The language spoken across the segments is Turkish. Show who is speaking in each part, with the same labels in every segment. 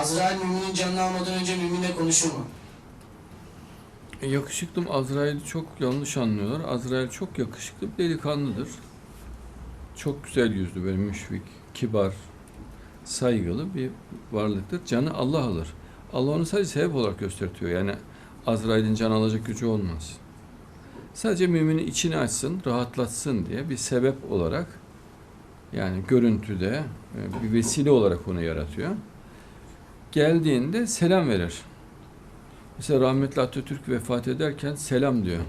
Speaker 1: Azrail müminin canını almadan önce müminle konuşur mu?
Speaker 2: E, Yakışıklım Azrail'i çok yanlış anlıyorlar. Azrail çok yakışıklı bir delikanlıdır. Çok güzel yüzlü, böyle müşfik, kibar, saygılı bir varlıktır. Canı Allah alır. Allah onu sadece sebep olarak göstertiyor. Yani Azrail'in can alacak gücü olmaz. Sadece müminin içini açsın, rahatlatsın diye bir sebep olarak yani görüntüde e, bir vesile olarak onu yaratıyor. Geldiğinde selam verir. Mesela rahmetli Atatürk vefat ederken selam diyor.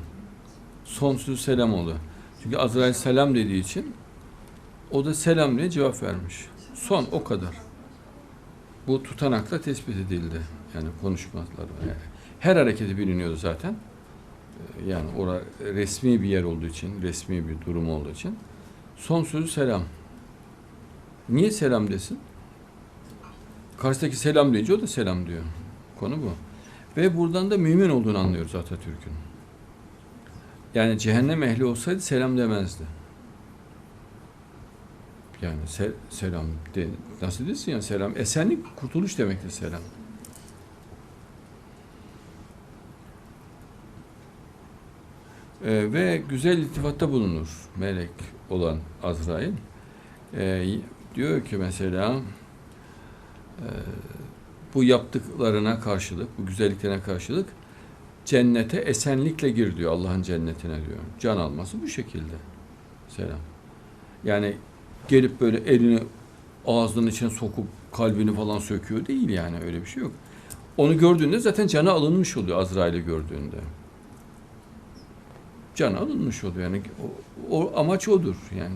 Speaker 2: Sonsuz selam oldu. Çünkü Azrail selam dediği için o da selam diye cevap vermiş. Son o kadar. Bu tutanakla tespit edildi. Yani konuşmalar. Yani her hareketi biliniyordu zaten. Ee, Yani ora resmi bir yer olduğu için, resmi bir durum olduğu için. Son sözü selam. Niye selam desin? Karşıdaki selam deyince o da selam diyor. Konu bu. Ve buradan da mümin olduğunu anlıyoruz Atatürk'ün. Yani cehennem ehli olsaydı selam demezdi. Yani se- selam de, nasıl desin ya selam? Esenlik, kurtuluş demektir selam. Ee, ve güzel iltifatta bulunur melek olan Azrail. Ee, diyor ki mesela bu yaptıklarına karşılık, bu güzelliklerine karşılık cennete esenlikle gir diyor Allah'ın cennetine diyor. Can alması bu şekilde. Selam. Yani gelip böyle elini ağzının içine sokup kalbini falan söküyor değil yani öyle bir şey yok. Onu gördüğünde zaten canı alınmış oluyor Azrail'i gördüğünde. Canı alınmış oluyor yani o, o amaç odur yani.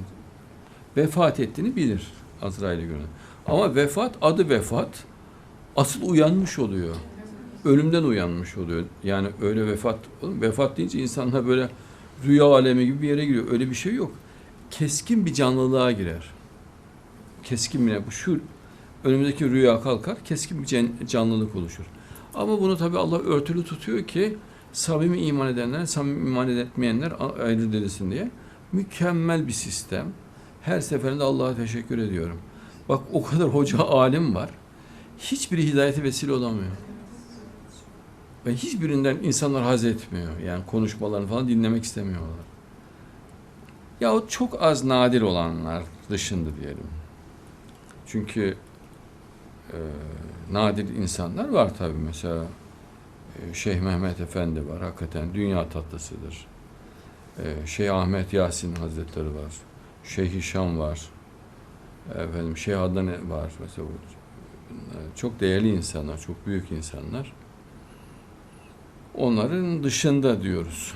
Speaker 2: Vefat ettiğini bilir Azrail'i gören. Ama vefat adı vefat asıl uyanmış oluyor. Ölümden uyanmış oluyor. Yani öyle vefat, vefat deyince insanlar böyle rüya alemi gibi bir yere giriyor. Öyle bir şey yok. Keskin bir canlılığa girer. Keskin bir bu şu önümüzdeki rüya kalkar, keskin bir can- canlılık oluşur. Ama bunu tabi Allah örtülü tutuyor ki samimi iman edenler, samimi iman etmeyenler ayrı edilsin diye. Mükemmel bir sistem. Her seferinde Allah'a teşekkür ediyorum. Bak o kadar hoca alim var. Hiçbiri hidayete vesile olamıyor. Ve hiçbirinden insanlar haz etmiyor. Yani konuşmalarını falan dinlemek istemiyorlar. Yahut çok az nadir olanlar dışında diyelim. Çünkü e, nadir insanlar var tabii. Mesela e, Şeyh Mehmet Efendi var. Hakikaten dünya tatlısıdır. E, Şeyh Ahmet Yasin Hazretleri var. Şeyh Hişam var. Efendim Şeyh Adnan var. Mesela çok değerli insanlar, çok büyük insanlar. Onların dışında diyoruz.